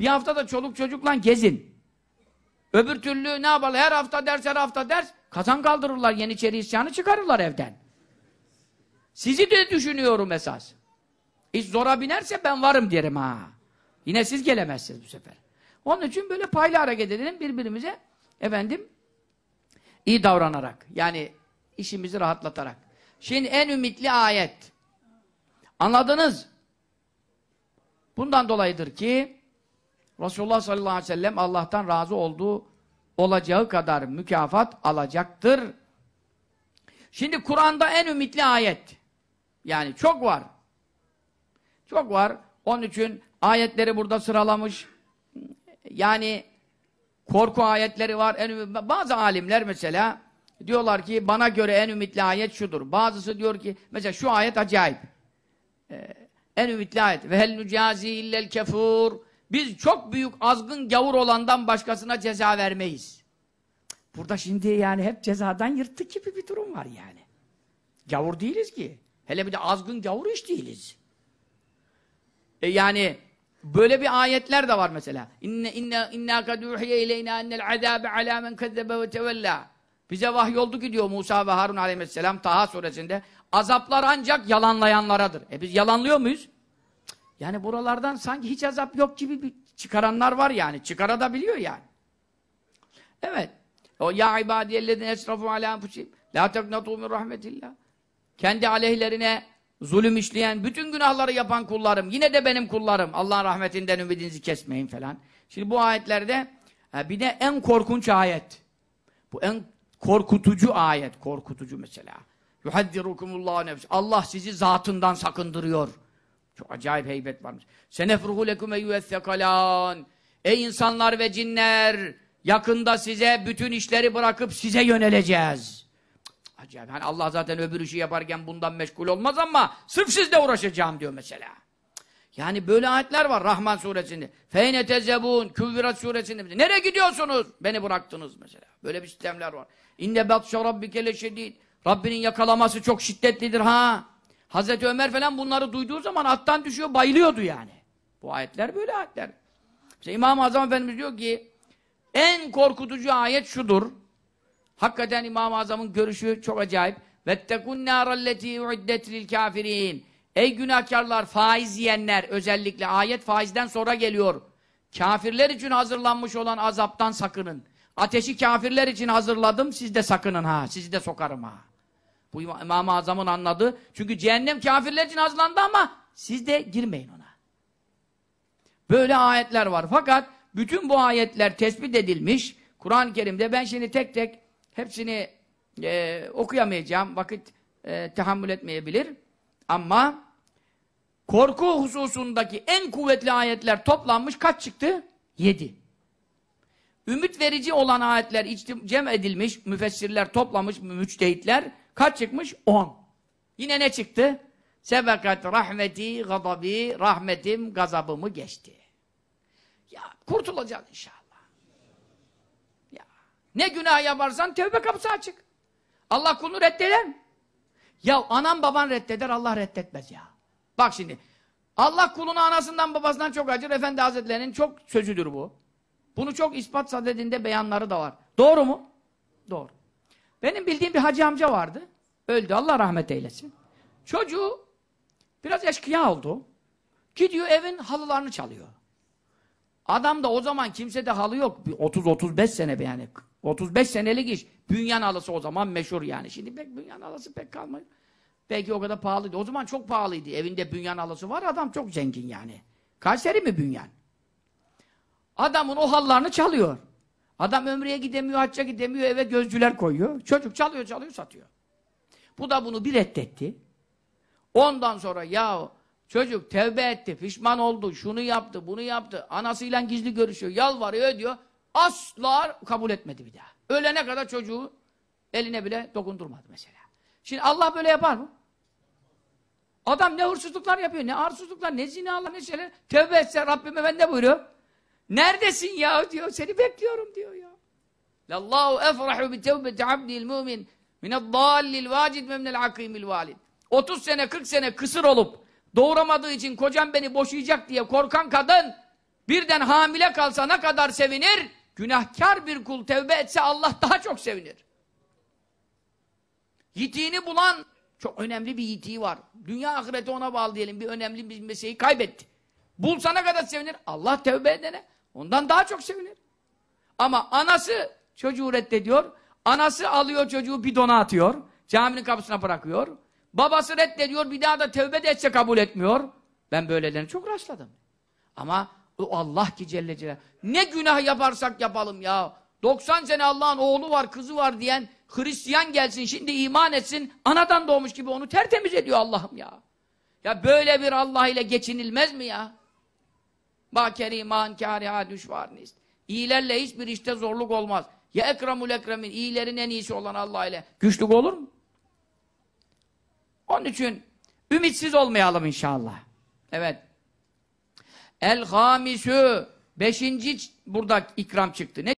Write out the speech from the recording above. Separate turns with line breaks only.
bir hafta da çoluk çocukla gezin. Öbür türlü ne yapalım? Her hafta ders, her hafta ders. Kazan kaldırırlar, Yeniçeri isyanı çıkarırlar evden. Sizi de düşünüyorum esas. İş zora binerse ben varım derim ha. Yine siz gelemezsiniz bu sefer. Onun için böyle paylı hareket edelim birbirimize efendim iyi davranarak. Yani işimizi rahatlatarak. Şimdi en ümitli ayet. Anladınız? Bundan dolayıdır ki Resulullah sallallahu aleyhi ve sellem Allah'tan razı olduğu olacağı kadar mükafat alacaktır. Şimdi Kur'an'da en ümitli ayet. Yani çok var. Çok var. Onun için ayetleri burada sıralamış. Yani korku ayetleri var. En, bazı alimler mesela diyorlar ki bana göre en ümitli ayet şudur. Bazısı diyor ki mesela şu ayet acayip. Ee, en ümitli ayet. Ve hel nucazi illel kefur. Biz çok büyük azgın gavur olandan başkasına ceza vermeyiz. Burada şimdi yani hep cezadan yırttık gibi bir durum var yani. Gavur değiliz ki. Hele bir de azgın gavur hiç değiliz. E yani böyle bir ayetler de var mesela. İnne inne inna kad uhiye ileyna enel azabe ala men kezzebe ve tevella. Bize vahyoldu ki diyor Musa ve Harun aleyhisselam Taha suresinde azaplar ancak yalanlayanlaradır. E biz yalanlıyor muyuz? Yani buralardan sanki hiç azap yok gibi bir çıkaranlar var yani. Çıkarabiliyor yani. Evet. O ya ibadiyellezine esrafu ala enfusihim la teknatu min rahmetillah. Kendi aleyhlerine zulüm işleyen, bütün günahları yapan kullarım, yine de benim kullarım. Allah'ın rahmetinden ümidinizi kesmeyin falan. Şimdi bu ayetlerde bir de en korkunç ayet. Bu en korkutucu ayet. Korkutucu mesela. Yuhaddirukumullahu nefs. Allah sizi zatından sakındırıyor. Çok acayip heybet varmış. Senefruhu lekum eyyüethekalan. Ey insanlar ve cinler! Yakında size bütün işleri bırakıp size yöneleceğiz. Acayip. Hani Allah zaten öbür işi yaparken bundan meşgul olmaz ama sırf sizle uğraşacağım diyor mesela. Yani böyle ayetler var Rahman suresinde. Feyne tezebun, Küvvirat suresinde. Nereye gidiyorsunuz? Beni bıraktınız mesela. Böyle bir sistemler var. İnne batşa rabbike leşedid. Rabbinin yakalaması çok şiddetlidir ha. Hazreti Ömer falan bunları duyduğu zaman attan düşüyor, bayılıyordu yani. Bu ayetler böyle ayetler. İşte İmam-ı Azam Efendimiz diyor ki en korkutucu ayet şudur. Hakikaten İmam-ı Azam'ın görüşü çok acayip. وَاتَّقُنْ نَارَ الَّتِي اُعِدَّتْ لِلْكَافِرِينَ Ey günahkarlar, faiz yiyenler özellikle ayet faizden sonra geliyor. Kafirler için hazırlanmış olan azaptan sakının. Ateşi kafirler için hazırladım, siz de sakının ha, sizi de sokarım ha. Bu İmam-ı Azam'ın anladığı. Çünkü cehennem kafirler için hazırlandı ama siz de girmeyin ona. Böyle ayetler var. Fakat bütün bu ayetler tespit edilmiş. Kur'an-ı Kerim'de ben şimdi tek tek hepsini e, okuyamayacağım. Vakit e, tahammül etmeyebilir. Ama korku hususundaki en kuvvetli ayetler toplanmış kaç çıktı? Yedi. Ümit verici olan ayetler cem edilmiş, müfessirler toplamış, müçtehitler kaç çıkmış? On. Yine ne çıktı? Sebekat rahmeti, gadabi, rahmetim, gazabımı geçti. Ya kurtulacağız inşallah. Ya ne günah yaparsan tevbe kapısı açık. Allah kulunu reddeder? Ya anan baban reddeder, Allah reddetmez ya. Bak şimdi, Allah kulunu anasından babasından çok acır. Efendi Hazretleri'nin çok sözüdür bu. Bunu çok ispat sadedinde beyanları da var. Doğru mu? Doğru. Benim bildiğim bir hacı amca vardı. Öldü, Allah rahmet eylesin. Çocuğu biraz eşkıya oldu. Gidiyor evin halılarını çalıyor. Adam da o zaman kimsede halı yok. 30-35 sene yani. 35 senelik iş. Bünyan halısı o zaman meşhur yani. Şimdi pek bünyan halısı pek kalmıyor. Belki o kadar pahalıydı. O zaman çok pahalıydı. Evinde bünyan halısı var. Adam çok zengin yani. Kayseri mi bünyan? Adamın o halılarını çalıyor. Adam ömreye gidemiyor, hacca gidemiyor, eve gözcüler koyuyor. Çocuk çalıyor, çalıyor, satıyor. Bu da bunu bir reddetti. Ondan sonra ya çocuk tevbe etti, pişman oldu, şunu yaptı, bunu yaptı. Anasıyla gizli görüşüyor, yalvarıyor diyor. Asla kabul etmedi bir daha. Ölene kadar çocuğu eline bile dokundurmadı mesela. Şimdi Allah böyle yapar mı? Adam ne hırsızlıklar yapıyor, ne arsızlıklar, ne zinalar, ne şeyler. Tevbe etse Rabbim Efendi ne buyuruyor? Neredesin ya diyor, seni bekliyorum diyor ya. Lallahu efrahu bi tevbeti abdil mu'min mineddallil vacid memnel akimil valid. 30 sene 40 sene kısır olup doğuramadığı için kocam beni boşayacak diye korkan kadın Birden hamile kalsa ne kadar sevinir? Günahkar bir kul tevbe etse Allah daha çok sevinir. Yitiğini bulan çok önemli bir yitiği var. Dünya ahireti ona bağlı diyelim. Bir önemli bir meseleyi kaybetti. Bulsa ne kadar sevinir? Allah tevbe edene ondan daha çok sevinir. Ama anası çocuğu reddediyor. Anası alıyor çocuğu bidona atıyor. Caminin kapısına bırakıyor. Babası reddediyor. Bir daha da tevbe de etse kabul etmiyor. Ben böylelerini çok rastladım. Ama o Allah ki Celle Celaluhu. Ne günah yaparsak yapalım ya. 90 sene Allah'ın oğlu var, kızı var diyen Hristiyan gelsin, şimdi iman etsin, anadan doğmuş gibi onu tertemiz ediyor Allah'ım ya. Ya böyle bir Allah ile geçinilmez mi ya? Ba keriman kâriha düşvarniz. İyilerle hiçbir işte zorluk olmaz. Ya ekramul ekremin, iyilerin en iyisi olan Allah ile. Güçlük olur mu? Onun için ümitsiz olmayalım inşallah. Evet. El hamisü beşinci burada ikram çıktı. Ne